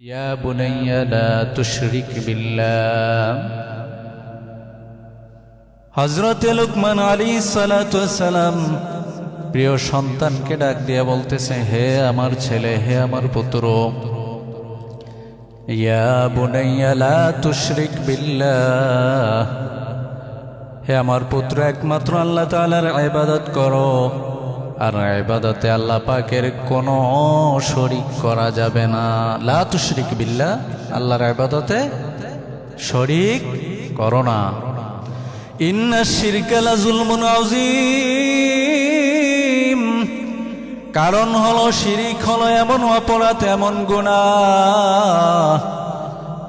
يا بني لا تشرك بالله হজরত লুকমান আলী সালাম প্রিয় সন্তানকে ডাক দিয়ে বলতেছে হে আমার ছেলে হে আমার পুত্র ইয়া বুনাইয়া লা তুশরিক বিল্লাহ হে আমার পুত্র একমাত্র আল্লাহ তাআলার ইবাদত করো আর ইবাদতে আল্লাহ পাকের কোনো শরিক করা যাবে না। লাতু শরিক বিল্লা আল্লাহর ইবাদতে শরিক করো না। ইন্না শিরকা লা যুলমুন আযীম, কারণ হলো শিরিক হলো এমন অপরাধ, এমন গুনাহ।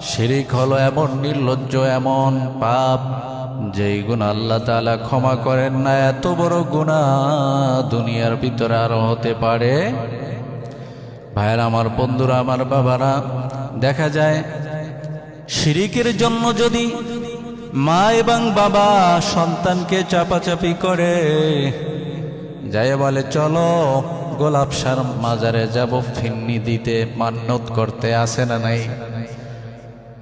শিরিক হলো এমন, নির্লজ্জ এমন পাপ, যেই গুণ আল্লাহ তাআলা ক্ষমা করেন না, এত বড় গুণা দুনিয়ার ভিতরে আরও হতে পারে। ভাইয়ের আমার, বন্ধুরা আমার, বাবারা, দেখা যায় শিরিকের জন্য যদি মা এবং বাবা সন্তানকে চাপাচাপি করে যাই বলে, চলো গোলাপ সার মাজারে যাব, ফিন্নি দিতে মান্যত করতে আসে না নাই?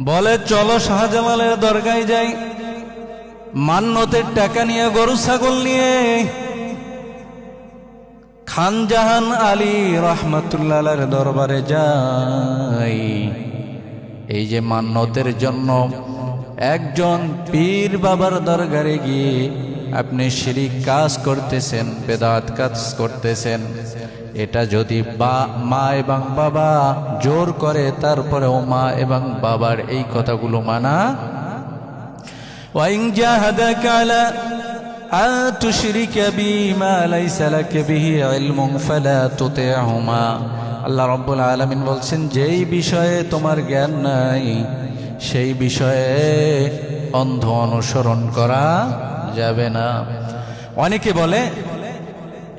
বলে, চলো শাহজালালের দরগায় যাই। মান্যতের টাকা নিয়ে, গরু, ছাগল নিয়ে। খানজাহান আলী রহমতুল্লাহ দরবারে যাই। এই যে মান্যতের জন্য একজন পীর বাবার দরগারে গিয়ে আপনি শিরিক কাজ করতেছেন, বেদাত কাজ করতেছেন। এটা যদি বা মা এবং বাবা জোর করে তারপরেও মা এবং বাবার এই কথাগুলো মানা وإن جاهدك على أن تشرك بي ما ليس لك به علم فلا تطعهما আল্লাহ রব্বুল আলমিন বলছেন যেই বিষয়ে তোমার জ্ঞান নাই সেই বিষয়ে অন্ধ অনুসরণ করা যাবে না অনেকে বলে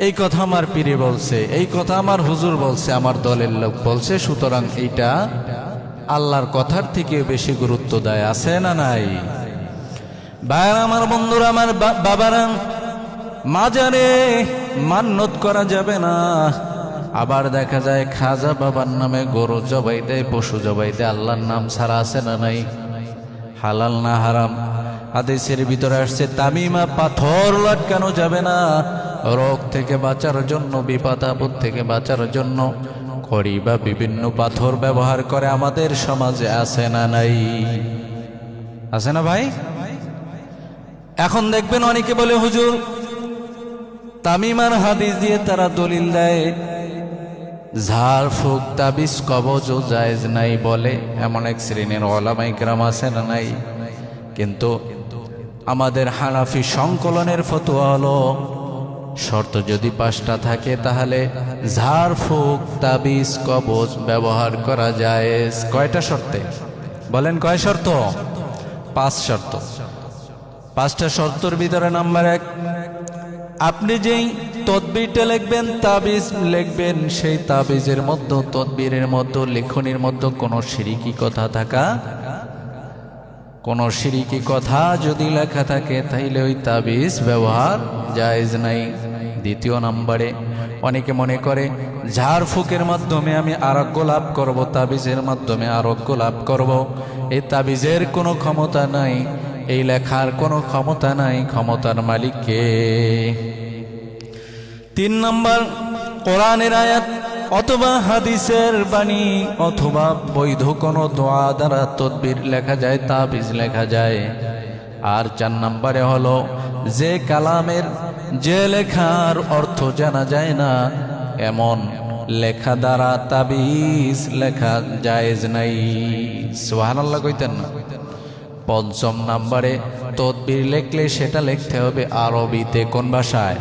এই কথা আমার পীরে বলছে, এই কথা আমার হুজুর বলছে, আমার দলের লোক বলছে, সুতরাং এইটা আল্লাহর কথার থেকে বেশি গুরুত্ব দেয়, আছে না নাই? ভাইয়ার আমার বন্ধুরা, আমার বাবারা, মাজারে মান্যত করা যাবে না। আবার দেখা যায় খাজা বাবার নামে গরু জবাই দেয়, পশু জবাই দেয়, আল্লাহর নাম ছাড়া আছে না নাই? হালাল না হারাম? হাদিসের ভিতরে আসছে, তামিমা পাথর লটকানো যাবে না। রোগ থেকে বাঁচার জন্য, বিপদ আপদ থেকে বাঁচার জন্য কড়ি বা বিভিন্ন পাথর ব্যবহার করে আমাদের সমাজে আছে না নাই? আছে না ভাই? এখন দেখবেন অনেকে বলে, হুজুর তামিমার হাদিস দিয়ে তারা দলিল দেয়। ঝাড় ফুক, তাবিজ, কবজ ও জায়েজ নাই বলে এমন এক শ্রেণির ওলামাই গ্রাম আছে না নাই? কিন্তু আমাদের হানাফি সংকলনের ফতোয়া হলো শর্ত যদি পাঁচটা থাকে, তাহলে ঝাড় ফুক তাবিজ, কবজ ব্যবহার করা যায় কয়টা শর্তে? বলেন কয় শর্ত? পাঁচ শর্ত। পাঁচটা শর্তর ভিতরে নাম্বার এক, আপনি যেই তদবিরটা লিখবেন, তাবিজ লিখবেন, সেই তাবিজের মধ্যে, তদবিরের মধ্যে, লেখনির মধ্যে কোনো সিরিকি কথা থাকা কোনো সিরিকি কথা যদি লেখা থাকে, তাইলে ওই তাবিজ ব্যবহার জায়েজ নাই। দ্বিতীয় নাম্বারে, অনেকে মনে করে ঝাড়ফুকের মাধ্যমে আমি আরোগ্য লাভ করব, তাবিজের মাধ্যমে আরোগ্য লাভ করব। এই তাবিজের কোনো ক্ষমতা নাই, এই লেখার কোনো ক্ষমতা নাই, ক্ষমতার মালিককে তিন নম্বর, কোরআনের আয়াত অথবা হাদিসের বাণী অথবা বৈধ কোনো দোয়া দ্বারা তদবির লেখা যায়, তাবিজ লেখা যায়। আর চার নম্বরে হলো, যে কালামের, যে লেখার অর্থ জানা যায় না, এমন লেখা দ্বারা তাবিজ লেখা জায়েজ নাই। সুবহানাল্লাহ কইতেন না। পঞ্চম নাম্বারে, তদবির লেখলে সেটা লিখতে হবে আরবিতে কোন ভাষায়?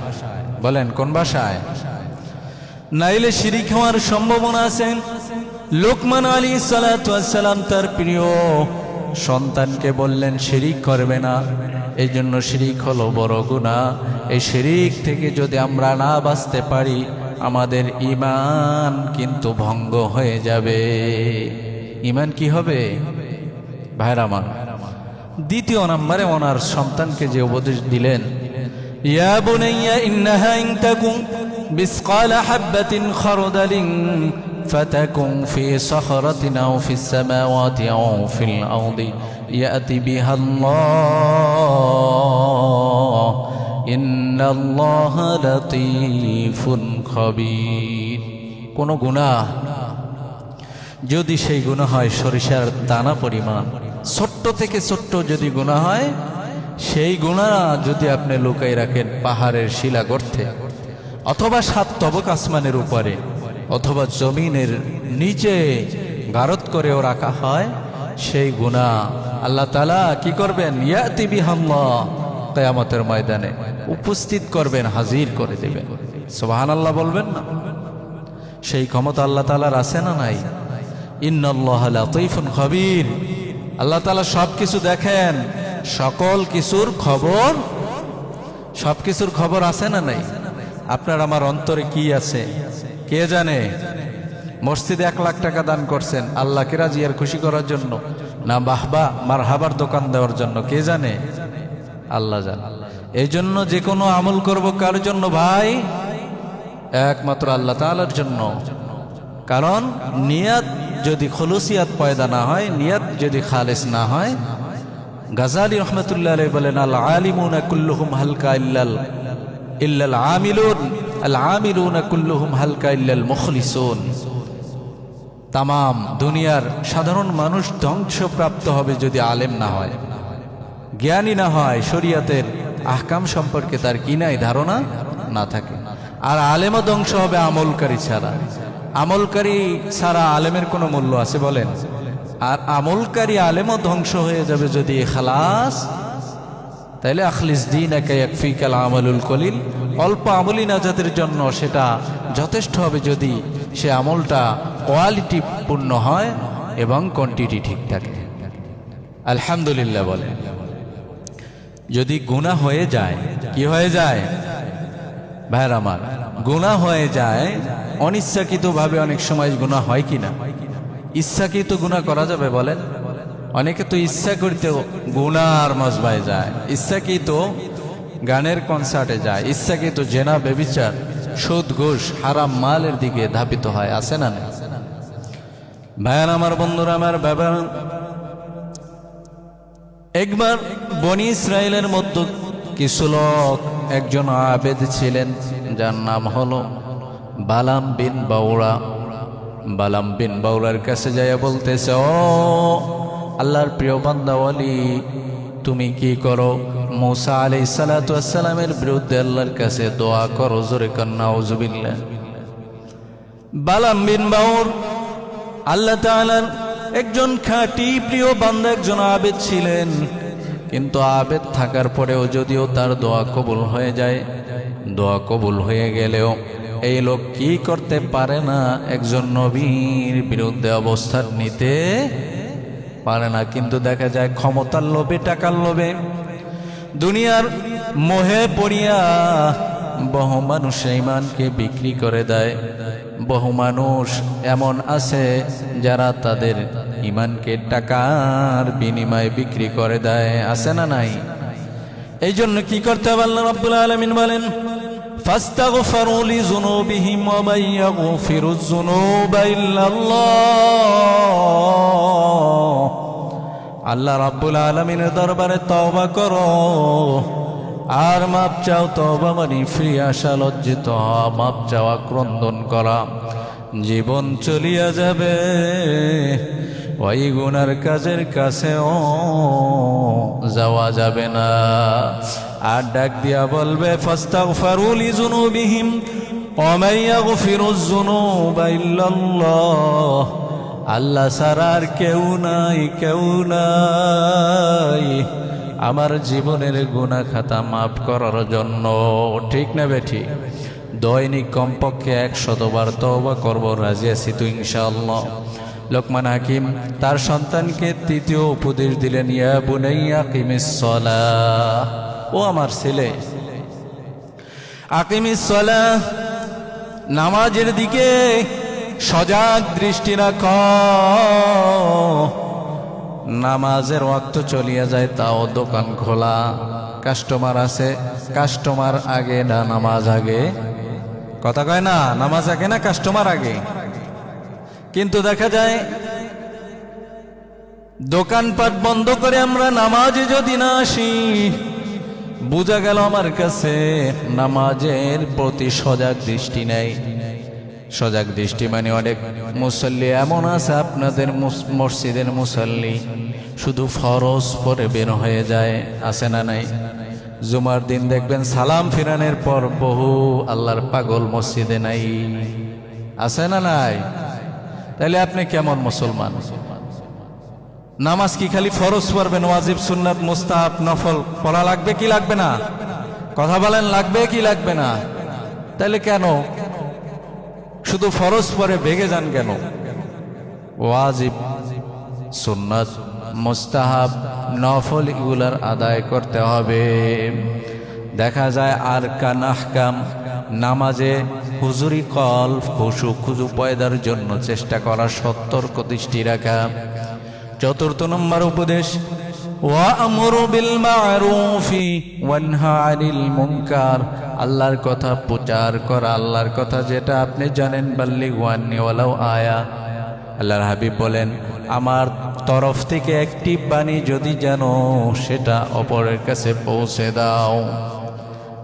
বলেন, কোন ভাষায়? নাইলে শিরিক হওয়ার সম্ভাবনা আছে। লোকমান আলী সালাম তার প্রিয় সন্তানকে বললেন, শিরিক করবে না। এই জন্য শিরিক হলো বড় গুণা এই শিরিক থেকে যদি আমরা না বাঁচতে পারি, আমাদের ইমান কিন্তু ভঙ্গ হয়ে যাবে। ইমান কি হবে? ভাইরা আমার, দ্বিতীয় নম্বরে ওনার সন্তানকে যে উপদেশ দিলেন, ইয়া বুনাইয়া, ইন্নাহা ইন তাকুম বিসকালা হাববাতিন খারদালিন فتكن في صخرة أو في السماوات أو في الأرض يأتي بها الله إن الله لطيف خبير কোন গুনাহ যদি সেই গুণা হয় সরিষার দানা পরিমাণ ছোট্ট থেকে ছোট্ট যদি গুণা হয় সেই গুণা যদি আপনি লুকাই রাখেন পাহাড়ের শিলা গর্তে অথবা সাত তবক আসমানের উপরে, অথবা জমিনের নিচে গারত করেও রাখা হয়, সেই গুণা আল্লাহ তালা কি করবেন? ইয়াতি বিহাম্মা কেয়ামতের ময়দানে উপস্থিত করবেন, হাজির করে দেবেন। সোবাহান আল্লাহ বলবেন না? সেই ক্ষমতা আল্লাহ তালার আছে না নাই? ইন্নাল্লাহ লাতীফুন খবির। আল্লাহ তালা সব কিছু দেখেন, সকল কিছুর খবর সব কিছুর খবর আছে না নাই? আপনার আমার অন্তরে কি আছে? কে জানে? মসজিদে এক লাখ টাকা দান করছেন। আল্লাহকে রাজি আর খুশি করার জন্য। না বাহবা মার হাবার দোকান দেওয়ার জন্য। কে জানে? আল্লাহ জান। এই জন্য যে কোনো আমল করব কার জন্য ভাই? একমাত্র আল্লাহ তাআলার জন্য। কারণ নিয়াত যদি খলুসিয়াত পয়দা না হয়, নিয়াত যদি খালেস না হয়, গাজালি রহমতুল্লাহ বলেন আল আলিমুনা কুল্লুহুম হালকা ইল্লাল ইল্লাল ইল্লাল তামাম দুনিয়ার সাধারণ মানুষ ধ্বংসপ্রাপ্ত হবে যদি আলেম না হয়। জ্ঞানী না হয়, শরিয়াতের আহকাম সম্পর্কে তার কি নাই ধারণা? না থাকে। আর আলেমও ধ্বংস হবে আমলকারী ছাড়া। আমলকারী ছাড়া আলেমের কোনো মূল্য আছে বলেন? আর আমলকারী আলেমও ধ্বংস হয়ে যাবে যদি খালাস তাইলে আখলিস দিন ফিকাল আমলুল কলিল। অল্প আমলি নাজাতের জন্য সেটা যথেষ্ট হবে যদি সে আমলটা কোয়ালিটি পূর্ণ হয় এবং কোয়ান্টিটি ঠিক থাকে। আলহামদুলিল্লাহ বলে। যদি গুণা হয়ে যায়, কি হয়ে যায়? ভাইয়ের আমার গুণা হয়ে যায়, অনিচ্ছাকৃতভাবে অনেক সময় গুণা হয় কি না? ইচ্ছাকৃত গুণা করা যাবে বলেন? অনেকে তো ইচ্ছা করতে গুনার মজবায় যায়। ইচ্ছাকৃত গানের কনসার্টে যায়। ইচ্ছাকৃত জেনা বেবিচার, সুদ, ঘোষ, হারাম মালের দিকে ধাবিত হয়। আছে না ভাইয়ার আমার বন্ধুরা, আমার বাবা। একবার বনি ইসরায়েলের মধ্যে কিছু লোক, একজন আবেদ ছিলেন, যার নাম হলো বালাম বিন বাউড়া বালাম বিন বাউড়ার কাছে যাইয়া বলতেছে, ও আল্লাহর প্রিয় বান্দাওয়ালি, তুমি কি করো? মৌসা আলি সালাতামের বিরুদ্ধে আল্লাহর কাছে দোয়া করো, জোরে কন্যা ওজুবিল্লা বালাম বিন বাউর, আল্লাহ একজন খাঁটি প্রিয় বান্দা, একজন আবেদ ছিলেন। কিন্তু আবেদ থাকার পরেও যদিও তার দোয়া কবুল হয়ে যায়, দোয়া কবুল হয়ে গেলেও এই লোক কি করতে পারে না? একজন নবীর বিরুদ্ধে অবস্থান নিতে পারে না, কিন্তু দেখা যায় ক্ষমতার লোভে, টাকার লোভে। দুনিয়ার মোহে পড়িয়া বহু মানুষ ইমানকে বিক্রি করে দেয়। বহু মানুষ এমন আছে যারা তাদের ইমানকে টাকার বিনিময়ে বিক্রি করে দেয়, আছে না নাই? এই জন্য কি করতে হবে আল্লাহ রাব্বুল আলামিন বলেন যুনুবা ইল্লাল্লাহ। আল্লাহ রাব্বুল আলামিনের দরবারে তওবা করো। আর মাপ চাও তওবা মানে ফ্রি আসা, লজ্জিত মাপ চাওয়া, ক্রন্দন করা। জীবন চলিয়া যাবে, ওই গুনার কাজের কাছেও যাওয়া যাবে না। আর ডাক দিয়া বলবে ফাস্তাগফিরুলি যুনুবিহিম ওয়া মান ইয়াগফিরুয যুনুবা ইল্লাল্লাহ। আল্লাহ আর কেউ নাই কেউ নাই। আমার জীবনের গুণা খাতা মাফ করার জন্য, ঠিক না বেঠি? দৈনিক কমপক্ষে এক শতবার তওবা করব, রাজি আছি তো ইনশাআল্লাহ। লোকমান হাকিম, তার সন্তানকে তৃতীয় উপদেশ দিলেন, ইয়া বুনাইয়া কিমিস ও আমার ছেলে, আকিমিস নামাজের দিকে সজাগ দৃষ্টি রাখ। নামাজের ওয়াক্ত চলিয়া যায়, তাও দোকান খোলা। কাস্টমার আছে, কাস্টমার আগে না, নামাজ আগে। কথা কয় না, নামাজ আগে না, কাস্টমার আগে? কিন্তু দেখা যায়, দোকানপাট বন্ধ করে আমরা নামাজে যদি না আসি, বোঝা গেল আমার কাছে নামাজের প্রতি সজাগ দৃষ্টি নেই। সজাগ দৃষ্টি মানে অনেক মুসল্লি এমন আছে, আপনাদের মসজিদের মুসল্লি। শুধু ফরজ পরে বের হয়ে যায়, আছে না নাই? জুমার দিন দেখবেন সালাম ফিরানের পর বহু আল্লাহর পাগল মসজিদে নাই। আছে না নাই? তাহলে আপনি কেমন মুসলমান? নামাজ কি খালি ফরজ পড়বেন? ওয়াজিব, সুন্নাত, মুস্তাহাব, নফল পড়া লাগবে কি লাগবে না? কথা বলেন, লাগবে কি লাগবে না? তাহলে কেন? শুধু ফরজ পরে ভেগে যান কেন? ওয়াজিব, সুন্নাত, মুস্তাহাব, নফল এগুলার আদায় করতে হবে। দেখা যায় আর কান আহকাম, নামাজে হুজুরি কল পশু খুজু পয়দার জন্য চেষ্টা করা সতর্ক দৃষ্টি রাখা। চতুর্থ নম্বর উপদেশ বিল মারুফি ওয়ানহা আনিল মুনকার আল্লাহর কথা প্রচার করা, আল্লাহর কথা যেটা আপনি জানেন বাল্লি ওয়ান্নি ওয়ালাউ আয়া। আল্লাহর হাবিব বলেন, আমার তরফ থেকে একটি বাণী যদি জানো, সেটা অপরের কাছে পৌঁছে দাও।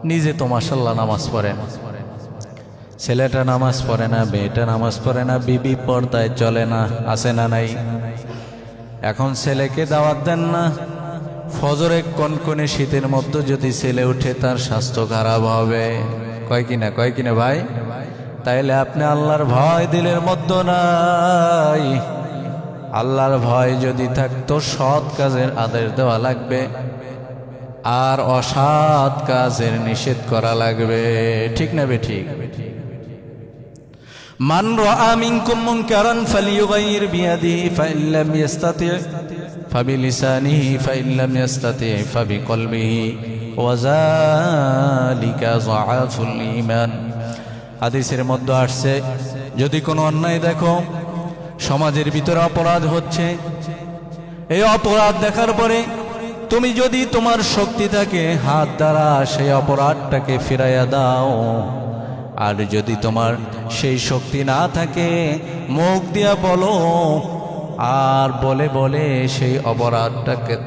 নিজে তো মাসাল্লাহ নামাজ পড়েন। ছেলেটা নামাজ পড়ে না, মেয়েটা নামাজ পড়ে না, বিবি পর্দায় চলে না আসে না নাই? এখন ছেলেকে দাওয়াত দেন না ফজরে কনকনে শীতের মধ্যে যদি ছেলে উঠে, তার স্বাস্থ্য খারাপ হবে। কয় কিনা কয় কিনা ভাই? তাইলে আপনি আল্লাহর ভয় দিলের মধ্য নাই। আল্লাহর ভয় যদি থাকতো, সৎ কাজের আদেশ দেওয়া লাগবে। আর অসৎ কাজের নিষেধ করা লাগবে। ঠিক না বে ঠিক? মান রা মিনকুম মুনকারান ফালিয়ুগাইর বিয়াদিহি ফাইল্লাম ইস্তাতি فبلسانه فإن لم يستطع فبقلبه وذلك ضعف الإيمان হাদিসের মধ্যে আসছে যদি কোনো অন্যায় দেখো সমাজের ভিতরে অপরাধ হচ্ছে এই অপরাধ দেখার পরে তুমি যদি তোমার শক্তি থাকে হাত দ্বারা সেই অপরাধটাকে ফিরাইয়া দাও আর যদি তোমার সেই শক্তি না থাকে মুখ দিয়া বলো আর বলে বলে সেই অপরাধটাকে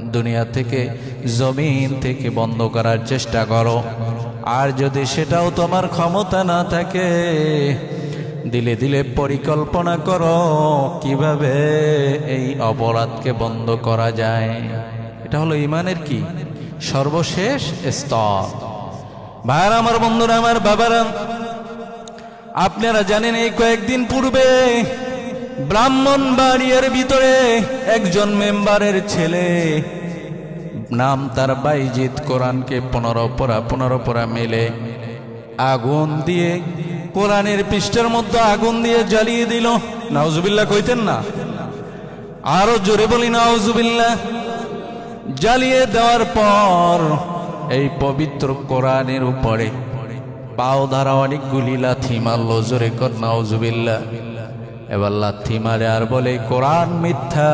দুনিয়া থেকে, জমিন থেকে বন্ধ করার চেষ্টা করো। আর যদি সেটাও তোমার ক্ষমতা না থাকে, দিলে দিলে পরিকল্পনা করো কীভাবে এই অপরাধকে বন্ধ করা যায়। এটা হলো ইমানের কি? সর্বশেষ স্তর। ভাইয়ার, আমার বন্ধুরা, আমার বাবারা, আপনারা জানেন এই কয়েকদিন পূর্বে ব্রাহ্মণ বাড়িয়ার ভিতরে একজন মেম্বারের ছেলে। নাম তার বাইজিৎ কোরআনকে পনেরো পড়া পনেরো পড়া মেলে। আগুন দিয়ে কোরআনের পৃষ্ঠের মধ্যে আগুন দিয়ে জ্বালিয়ে দিল। নাউজুবিল্লাহ কইতেন না? আরও জোরে বলি নাউজুবিল্লাহ। জ্বালিয়ে দেওয়ার পর এই পবিত্র কোরআনের উপরে পাও ধারা অনেকগুলি লাথি মারল। জোরে কর নাউজুবিল্লাহ। এবার লাথি মারে আর বলে কোরআন মিথ্যা,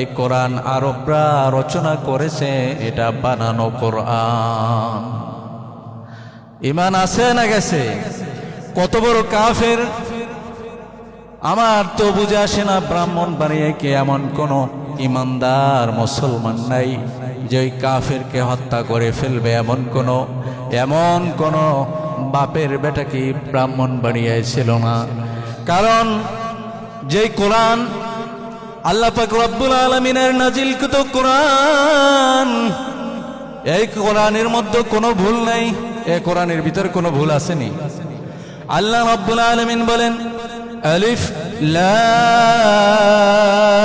এই কোরআন আরবরা রচনা করেছে, এটা বানানো কোরআন। ইমান আছে না গেছে? কত বড় কাফের? আমার তো বুঝে আসে না, ব্রাহ্মণ বানিয়ে কে এমন কোন ইমানদার মুসলমান নাই, যে ওই কাফেরকে হত্যা করে ফেলবে এমন কোন এমন কোন বাপের বেটাকে ব্রাহ্মণ বানিয়েছিল না? কারণ যেই কোরআন আল্লাহ রব্বুল আলমিনের নাজিলকৃত কোরআন, এই কোরআনের মধ্যে কোনো ভুল নাই, এ কোরআনের ভিতরে কোনো ভুল আসেনি। আল্লাহ রব্বুল আলমিন বলেন, আলিফ লাম।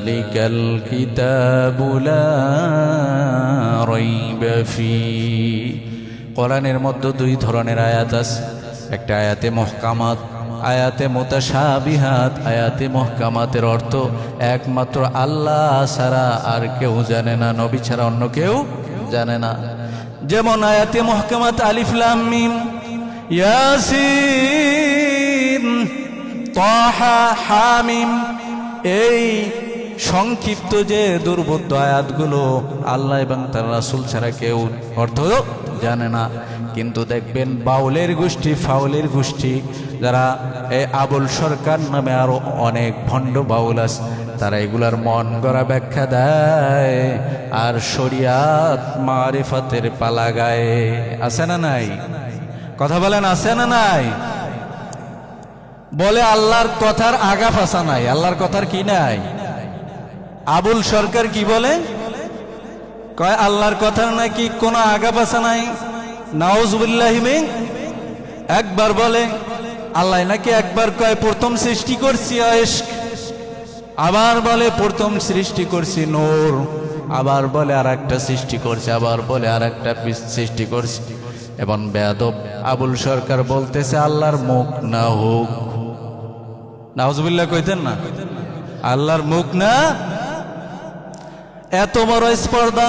যালিকাল কিতাবু লা রাইবা ফি কোরআনের মধ্যে দুই ধরনের আয়াত আছে। একটা আয়াতে মহকামাত, আয়াতে মোতাসাবিহাত আয়াতে মহকামাতের অর্থ একমাত্র আল্লাহ ছাড়া আর কেউ জানে না, নবী ছাড়া অন্য কেউ জানে না। যেমন আয়াতে মহকামাত আলিফলাম মিম, ইয়াসিন, তাহা হামিম, এই সংক্ষিপ্ত যে দুর্বোধ্য আয়াতগুলো আল্লাহ এবং তার রাসূল ছাড়া কেউ অর্থ জানে না। কিন্তু দেখবেন বাউলের গোষ্ঠী, ফাউলের গোষ্ঠী, যারা এই আবুল সরকার নামে আরও অনেক ভণ্ড বাউল আছে, তারা এগুলার মন গড়া ব্যাখ্যা দেয়। আর শরিয়াত মারিফতের পালা গায়ে। আছে না নাই? কথা বলেন, আছে না নাই? বলে আল্লাহর কথার আগা ফাঁসা নাই, আল্লাহর কথার কি নাই? আবুল সরকার কি বলে? কয়, আল্লাহর কথার নাকি কোনো আগা পাশা নাই? নাউজুবিল্লাহিমে একবার বলে, আল্লাহ নাকি একবার কয়, প্রথম সৃষ্টি করছি আয়েশক। আবার বলে, প্রথম সৃষ্টি করছি নূর। আবার বলে আর একটা সৃষ্টি করছে, আবার বলে আর একটা সৃষ্টি করছি। এবং বেয়াদব আবুল সরকার বলতেছে, আল্লাহর মুখ না হোক। নাউজুবিল্লাহ কইতেন না? আল্লাহর মুখ না এত বড় স্পর্ধা।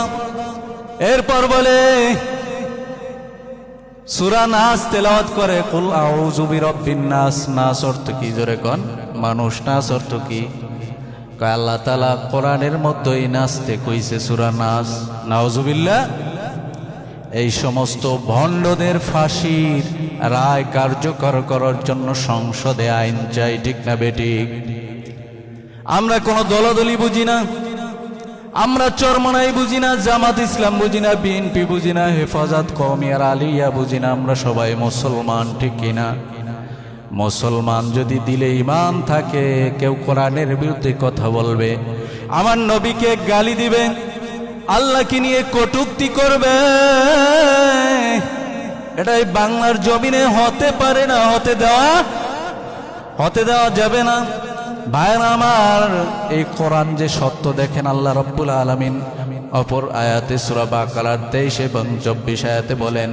এরপর বলে, সুরা নাস তেলাওয়াত করে, কুল আউযু বিরাব্বিন নাস নাস অর্থ কি? জোরে কোন। মানুষ, নাস অর্থ কি? আল্লাহ তাআলা কোরআনের মধ্যেই নাচতে কইছে সুরা নাস। নাউজুবিল্লাহ এই সমস্ত ভণ্ডদের ফাঁসির রায় কার্যকর করার জন্য সংসদে আইন চাই, ঠিক না বেঠিক আমরা কোনো দলাদলি বুঝি না। আমরা চরমনাই বুঝি না, জামাত ইসলাম বুঝি না, বিএনপি বুঝি না, হেফাজত কমিয়ার আলিয়া বুঝি না, আমরা সবাই মুসলমান, ঠিক কিনা মুসলমান যদি দিলে ইমান থাকে, কেউ কোরআনের বিরুদ্ধে কথা বলবে। আমার নবীকে গালি দিবে, আল্লাহকে নিয়ে কটুক্তি করবে। এটাই বাংলার জমিনে হতে পারে না, হতে দেওয়া হতে দেওয়া যাবে না। ভাইয়ের আমার, এই কোরআন যে সত্য দেখেন আল্লাহ রব্বুল আলমিন, অপর আয়াতে সুরাবা কালার তেইশ এবং চব্বিশ আয়াতে বলেন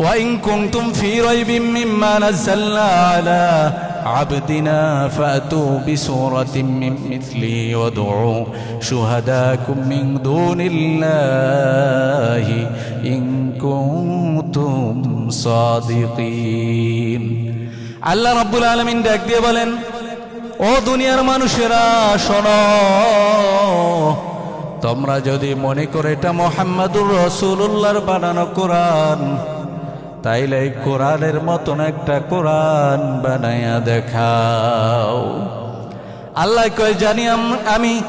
ওয়াইং কুমতুম ফি রাইবিম মিম্মা নাযালনা আলা আবদিনা ফাতু বিসূরাতিম মিন মিথলি ওয়াদউ শুহাদাকুম মিন দুনিল্লাহি ইন কুনতুম সাদিকিন। আল্লাহ রাব্বুল আলমিন ডাক দিয়ে বলেন ও দুনিয়ার মানুষেরা, শোনো। তোমরা যদি মনে করে এটা মোহাম্মদুর রসুল্লাহর বানানো কোরআন, তাইলে এই কোরআনের মতন একটা কোরআন বানাইয়া দেখাও। আল্লাহ কয়, জানি আম-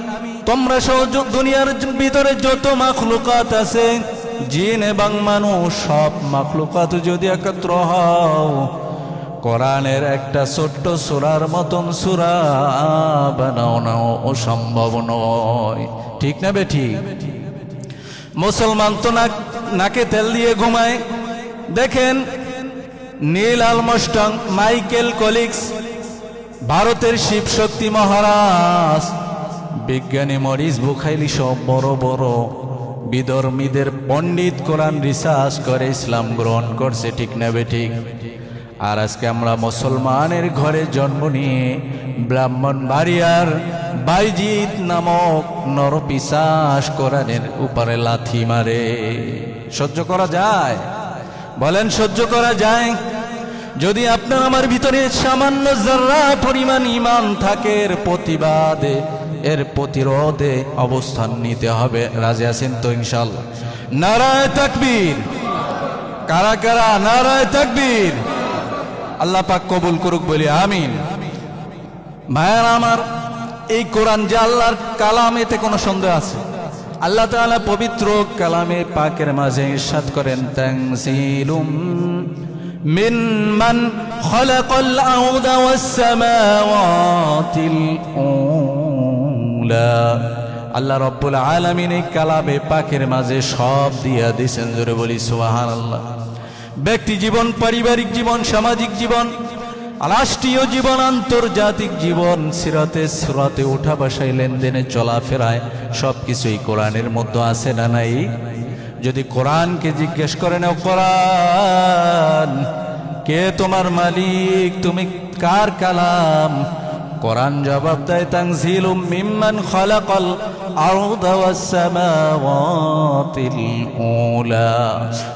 তোমরা সহ দুনিয়ার ভিতরে যত মাখলুকাত আছে, জিন এবং মানুষ সব মাখলুকাত যদি একত্র হও কোরআনের একটা ছোট্ট সুরার মতন সুরা বানাও না অসম্ভব নয়। ঠিক না বেঠি? মুসলমান তো নাক নাকে তেল দিয়ে ঘুমায়। দেখেন, নীল আলমস্টং মাইকেল কলিক্স, ভারতের শিব শক্তি মহারাজ, বিজ্ঞানী মরিস বুখাইলি সব বড় বড় বিধর্মীদের পণ্ডিত কোরআন রিসার্চ করে ইসলাম গ্রহণ করছে, ঠিক না ঠিক আর আজকে আমরা মুসলমানের ঘরে জন্ম নিয়ে ব্রাহ্মণ বাড়িয়ার বাইজিৎ নামক নরপিসাস কোরআনের উপরে লাথি মারে। সহ্য করা যায়? বলেন, সহ্য করা যায়? যদি আপনার আমার ভিতরে সামান্য যারা পরিমাণ ইমান থাকে, এর প্রতিবাদে, এর প্রতিরোধে অবস্থান নিতে হবে। রাজে আছেন তো ইনশাল্লাহ নারায় তাকবীর। কারা কারা? নারায় তাকবীর। আল্লাহ পাক কবুল করুক বলি, আমিন। ভাইয়ার আমার, এই কোরআন যে আল্লাহর কালাম এতে কোনো সন্দেহ আছে? আল্লাহ তাআলা পবিত্র কালামে পাকের মাঝে ইরশাদ করেন মিন মান খালাকাল আরদা ওয়াস সামাওয়াতিল উলা। আল্লাহ রাব্বুল আলামিন এই কালামে পাকের মাঝে সব দিয়া দিয়েছেন, জোরে বলি, সুবহানাল্লাহ। ব্যক্তি জীবন, পারিবারিক জীবন, সামাজিক জীবন, রাষ্ট্রীয় জীবন, আন্তর্জাতিক জীবন, সিরাতে সুরাতে উঠা বাসায় লেনদেনে চলাফেরায় সব কিছুই কোরআনের মধ্যে আছে না নাই? যদি কোরআনকে জিজ্ঞেস করে নাও, কোরআন, কে তোমার মালিক? তুমি কার কালাম? কোরআন জবাব দেয় তানজিলুম মিম্মান খালাকাল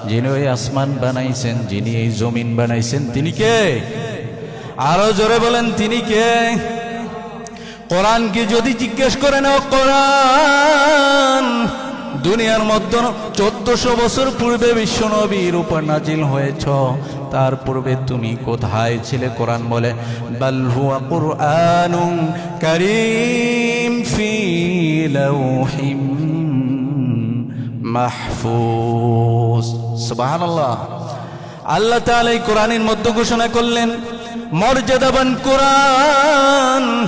যিনি ওই আসমান বানাইছেন, যিনি এই জমিন বানাইছেন, তিনি কে? আরও জোরে বলেন, তিনি কে? কোরআনকে যদি জিজ্ঞেস করে নাও, কোরআন দুনিয়ার মধ্যে চোদ্দশো বছর পূর্বে বিশ্বনবীর উপর নাজিল হয়েছ। তার পূর্বে তুমি কোথায় ছিলে? কোরআন বলে আল্লাহ তাআলা কোরআনের মধ্যে ঘোষণা করলেন, মর্যাদাবান কোরআন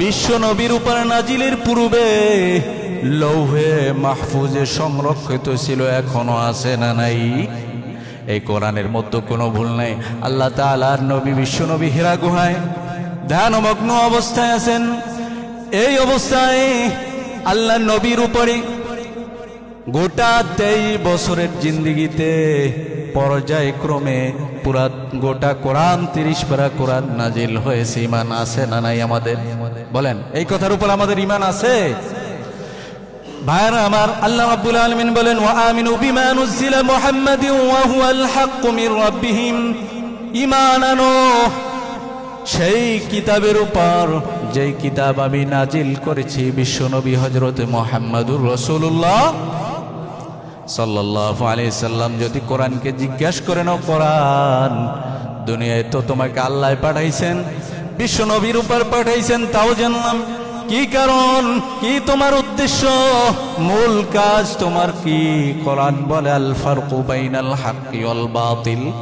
বিশ্ব নবীর উপর নাজিলের পূর্বে লৌহে মাহফুজে সংরক্ষিত ছিল, এখনও আছে না নাই? এই কোরআনের মধ্যে কোনো ভুল নাই। আল্লাহ তাআলার নবী, বিশ্ব নবী হীরা গুহায়, ধ্যানমগ্ন অবস্থায় আছেন। এই অবস্থায় আল্লাহ নবীর উপরে গোটা তেই বছরের জিন্দিগিতে পর্যায়ক্রমে পুরা গোটা কোরআন, তিরিশ পারা কোরআন নাজিল হয়েছে। ইমান আছে না নাই আমাদের? বলেন, এই কথার উপর আমাদের ইমান আছে? ভাইরা আমার আল্লাহ রাব্বুল আলামিন বলেন, ওয়া আমিনু বিমা নুজিলা মুহাম্মাদিন ওয়া হুয়াল হাক্কু মির রাব্বিহিম। ঈমান আনো, সেই কিতাবের উপর, যেই কিতাব আমি নাজিল করেছি বিশ্বনবী হজরত মোহাম্মদুর রসুল্লাহ সাল্লাল্লাহু আলাইহি সাল্লাম, যদি কোরআনকে জিজ্ঞেস করে নাও, কোরআন দুনিয়ায় তো তোমাকে আল্লাহ পাঠাইছেন। বিশ্বনবীর উপর পাঠাইছেন, তাও জানলাম। কি কারণ? কি তোমার উদ্দেশ্য? মূল কাজ তোমার কি? কোরআন বলে আল ফারকু বাইনাল হাক্কি ওয়াল বাতিল।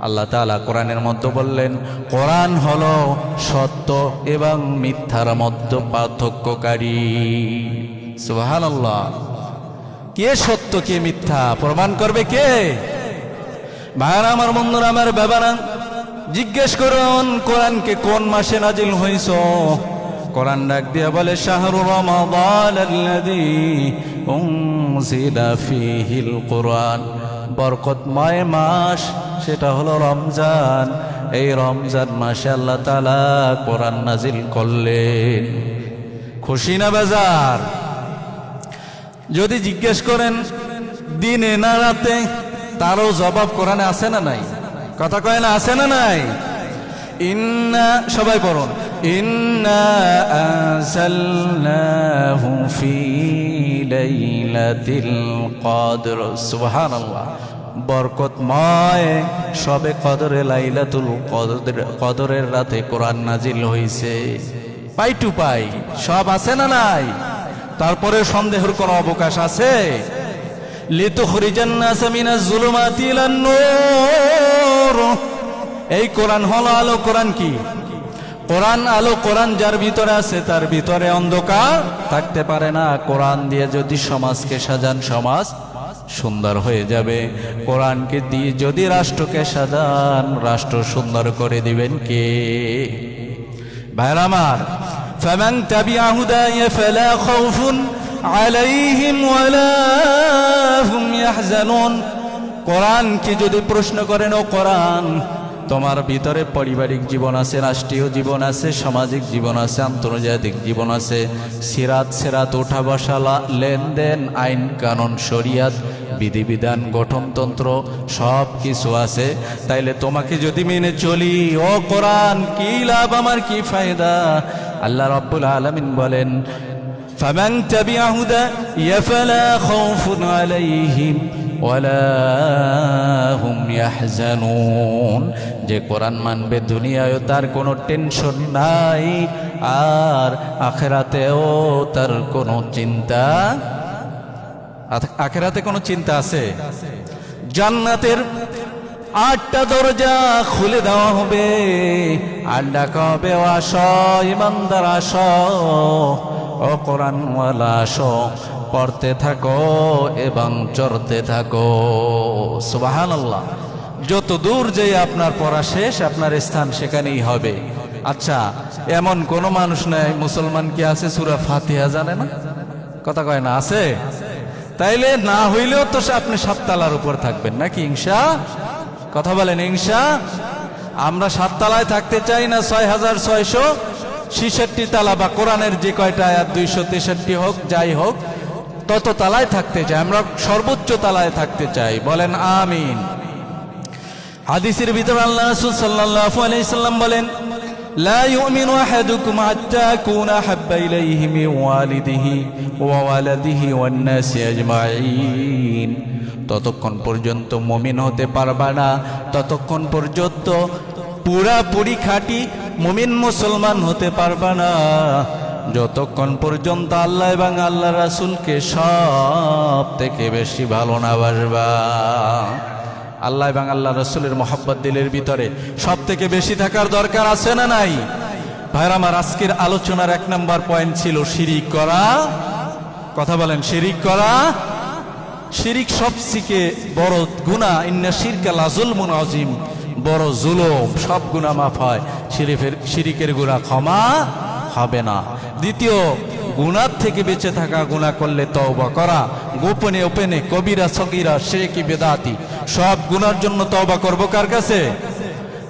আল্লাহ তাআলা কোরআনের মধ্যে বললেন, কোরআন হলো সত্য এবং মিথ্যার মধ্যে পার্থক্যকারী। সুবহানাল্লাহ। কে সত্য, কে মিথ্যা? প্রমাণ করবে কে? ভাইরা আমার বন্ধুরা, আমার বাবারা জিজ্ঞেস করুন, কোরআনকে কোন মাসে নাজিল হইছ কোরআন ডাক দিয়ে বলে, শাহরু রমাদান আল্লাযী উনজিলা ফীহিল কোরআন। বরকতময় মাস, সেটা হলো রমজান। এই রমজান মাসে আল্লাহ তালা কোরআন নাজিল করলেন। খুশি না বাজার? যদি জিজ্ঞেস করেন, দিনে না রাতে? তারও জবাব কোরআনে আছে না নাই? কথা কয় না, আছে না নাই? ইন্না, সবাই পড়ুন। ইন্না আনজালনাহু ফি লাইলাতিল কদর, সুবহানাল্লাহ। বরকতময় সবে কদরে লাইলাতুল কদর কদরের রাতে কোরআন নাজিল হইছে। পাই টু পাই, সব আছে না নাই? তারপরে সন্দেহের কোনো অবকাশ আছে? এই কোরআন হলো আলো কোরআন কি কোরআন আলো কোরআন যার ভিতরে আছে তার ভিতরে অন্ধকার থাকতে পারে না কোরআন দিয়ে যদি সমাজকে সাজান সমাজ সুন্দর হয়ে যাবে কোরআনকে দিয়ে যদি রাষ্ট্রকে সাজান রাষ্ট্র সুন্দর করে দিবেন কে ভাইরা আমার فمن تبع هداي فلا خوف عليهم ولا هم يحزنون কোরআনকে যদি প্রশ্ন করেন ও কোরআন তোমার ভিতরে পারিবারিক জীবন আছে রাষ্ট্রীয় জীবন আছে সামাজিক জীবন আছে আন্তর্জাতিক জীবন আছে সিরাত সেরাত ওঠা বসা লা- লেনদেন আইন কানুন শরিয়াত বিধিবিধান গঠনতন্ত্র সব কিছু আছে তাইলে তোমাকে যদি মেনে চলি ও কোরআন কি লাভ আমার কি ফায়দা আল্লাহ রাব্বুল আলামিন বলেন فمن تبع هداي فلا خوف عليهم ولا هم يحزنون যে কোরআন মানবে দুনিয়ায় তার কোনো টেনশন নাই, আর আখেরাতেও তার কোনো চিন্তা, আখ- আখেরাতে কোনো চিন্তা আছে? জান্নাতের আটটা দরজা খুলে দেওয়া হবে। হবে ও আস ইমানদার আস আস পড়তে থাকো এবং চড়তে থাকো। সুবাহান আল্লাহ যত দূর যে আপনার পড়া শেষ, আপনার স্থান সেখানেই হবে। আচ্ছা এমন কোন মানুষ নাই, মুসলমান কি আছে? সুরা ফাতিহা জানে না? কথা কয় না, আছে? তাইলে না হইলেও তো আপনি সাততলার উপর থাকবেন নাকি ইংসা কথা বলেন ইংসা আমরা সাততলায় থাকতে চাই না ছয় হাজার ছয়শো ছিষট্টি তালা বা কোরআনের যে কয়টা আয়াত, দুইশো তেষট্টি হোক, যাই হোক, তত তালায় থাকতে চাই আমরা সর্বোচ্চ তালায় থাকতে চাই। বলেন আমিন। হাদিসের ভিতরে আল্লাহ রাসূল সাল্লাল্লাহু আলাইহি সাল্লাম বলেন, লা ইউমিনু আহাদুকুম হাত্তা কুনা হাব্বা ইলাইহি মিন ওয়ালিদিহি ওয়া ওয়ালাদিহি ওয়ান নাসি আজমাইন ততক্ষণ পর্যন্ত মুমিন হতে পারবা না, ততক্ষণ পর্যন্ত পুরাপুরি খাঁটি মমিন মুসলমান হতে পারবা না। যতক্ষণ পর্যন্ত আল্লাহ এবং আল্লাহ রাসুলকে সব থেকে বেশি ভালো না বাসবা। আল্লাহ এবং আল্লাহ রসুলের মোহাব্বত দিলের ভিতরে সব থেকে বেশি থাকার দরকার আছে না নাই? ভাইর, আমার আজকের আলোচনার এক নম্বর পয়েন্ট ছিল শিরিক করা। কথা বলেন, শিরিক করা। শিরিক সবথেকে বড় গুণা ইন্না শিরকা লাজুল আজিম বড় জুলুম, সব গুণা মাফ হয় শিরিফের শিরিকের গুণা ক্ষমা হবে না। দ্বিতীয় গুণার থেকে বেঁচে থাকা গুণা করলে তওবা করা। গোপনে, ওপেনে, কবিরা, সগিরা শেকি বেদাতি, সব গুনার জন্য তওবা করব কার কাছে?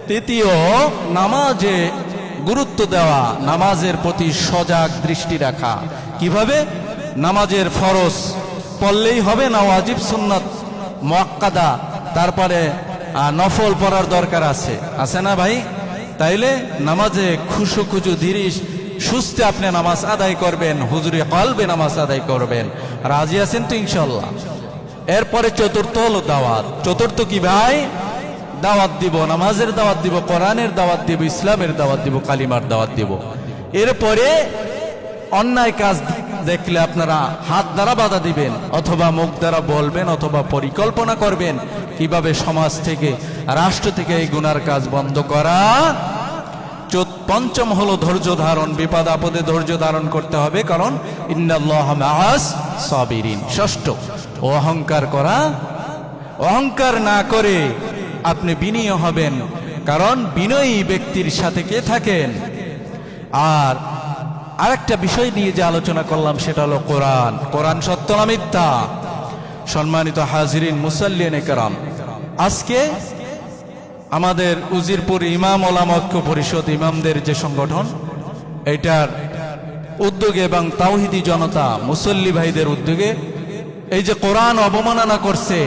তৃতীয়, নামাজে গুরুত্ব দেওয়া, নামাজের প্রতি সজাগ দৃষ্টি রাখা। কীভাবে? নামাজের ফরজ পড়লেই হবে না, ওয়াজিব সুন্নাত, মোয়াক্কাদা, তারপরে আহ, নফল পড়ার দরকার আছে। আছে না ভাই? তাইলে নামাজে খুশু খুজু ধীরিস সুস্থে আপনি নামাজ আদায় করবেন হুজুরে কলবে নামাজ আদায় করবেন। রাজি আছেন তো ইনশাল্লাহ এরপরে চতুর্থ হলো দাওয়াত। চতুর্থ কি ভাই? দাওয়াত দিব নামাজের দাওয়াত দিব কোরআনের দাওয়াত দিব ইসলামের দাওয়াত দিব কালিমার দাওয়াত দিব। এরপরে অন্যায় কাজ দেখলে আপনারা হাত দ্বারা বাধা দিবেন, অথবা মুখ দ্বারা বলবেন, অথবা পরিকল্পনা করবেন কীভাবে সমাজ থেকে, রাষ্ট্র থেকে এই গুনার কাজ বন্ধ করা। পঞ্চম হলো ধৈর্য ধারণ, বিপদ আপদে ধৈর্য ধারণ করতে হবে, কারণ ষষ্ঠ, অহংকার করা। অহংকার না করে আপনি বিনয় হবেন, কারণ বিনয়ী ব্যক্তির সাথে কে থাকেন? আর আরেকটা বিষয় নিয়ে যে আলোচনা করলাম, সেটা হলো কোরআন। কোরআন সত্য না মিথ্যা? সম্মানিত হাজিরিন মুসাল্লিন একরাম আজকে আমাদের উজিরপুর ইমাম ওলাম ঐক্য পরিষদ ইমামদের যে সংগঠন এটার উদ্যোগে এবং তাওহিদি জনতা, মুসল্লি ভাইদের উদ্যোগে এই যে কোরআন অবমাননা করছে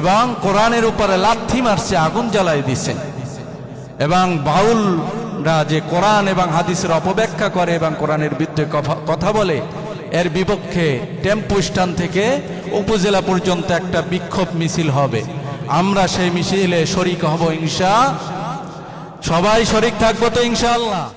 এবং কোরআনের উপরে লাথি মারছে, আগুন জ্বালাই দিছে, এবং বাউলরা যে কোরআন এবং হাদিসের অপব্যাখ্যা করে এবং কোরআনের বিরুদ্ধে কথা- বলে, এর বিপক্ষে টেম্পু স্ট্যান্ড থেকে উপজেলা পর্যন্ত একটা বিক্ষোভ মিছিল হবে। আমরা সেই মিছিলে শরিক হব ইনশা সবাই শরিক থাকব তো ইনশাআল্লাহ।